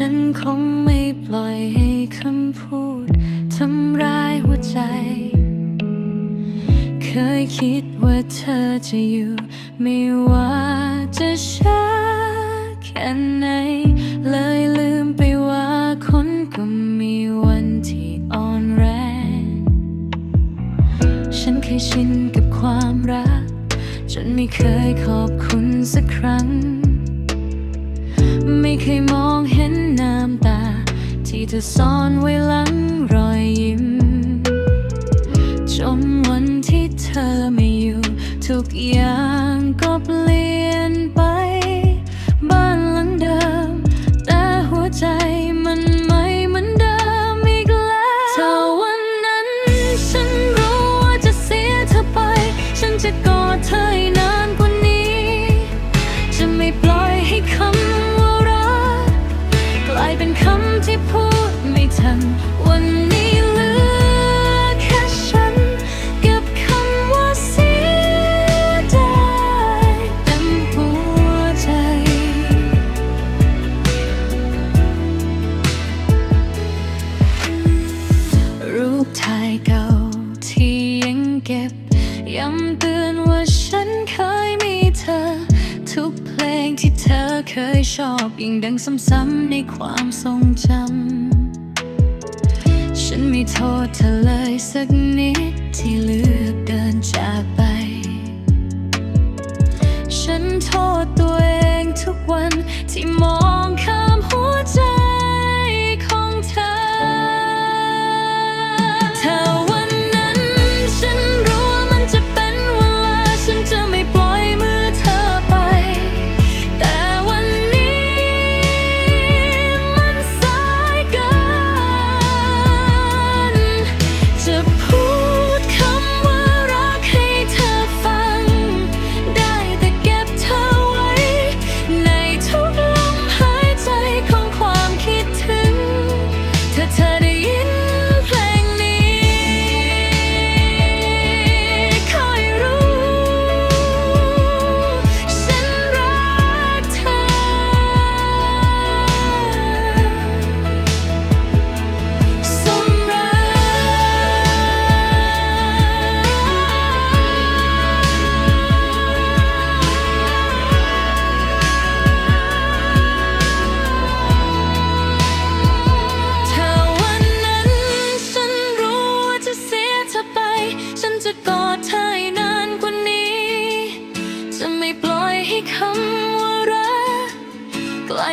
ฉันคงไม่ปล่อยให้คำพูดทำร้ายหัวใจ เคยคิดว่าเธอจะอยู่ ไม่ว่าจะช้าแค่ไหน เลยลืมไปว่าคนก็มีวันที่อ่อนแรง ฉันเคยชินกับความรัก จนไม่เคยขอบคุณสักครั้ง ไม่เคยมอง ที่เธอซ่อนไว้หลังรอยยิ้ม จนวันที่เธอไม่อยู่ ทุกอย่างก็เปลี่ยนไป บ้านหลังเดิม แต่หัวใจมันไม่เหมือนเดิมอีกแล้วถ้าวันนั้นฉันรู้ว่าจะเสียเธอไป ฉันจะกอดเธอให้นานกว่านี้ จะไม่ปล่อยให้คำว่ารักกลายเป็นคำที่พูด ทัน วันนี้เหลือแค่ฉันกับคำว่าเสียดายเต็มหัวใจ รูปถ่ายเก่าที่ยังเก็บ ย้ำเตือนว่าฉันเคยมีเธอ ทุกเพลงที่เธอเคยชอบยังดังซ้ำๆในความทรงจำ ฉันไม่โทษเธอเลยสักนิดที่เลือกเดิน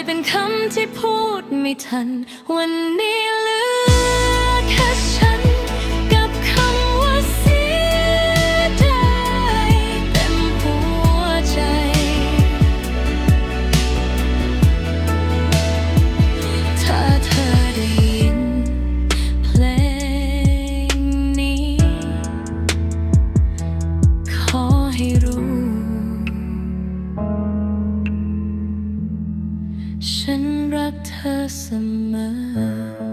เป็นคำที่พูดไม่ทัน วันนี้เหลือแค่ pessimist.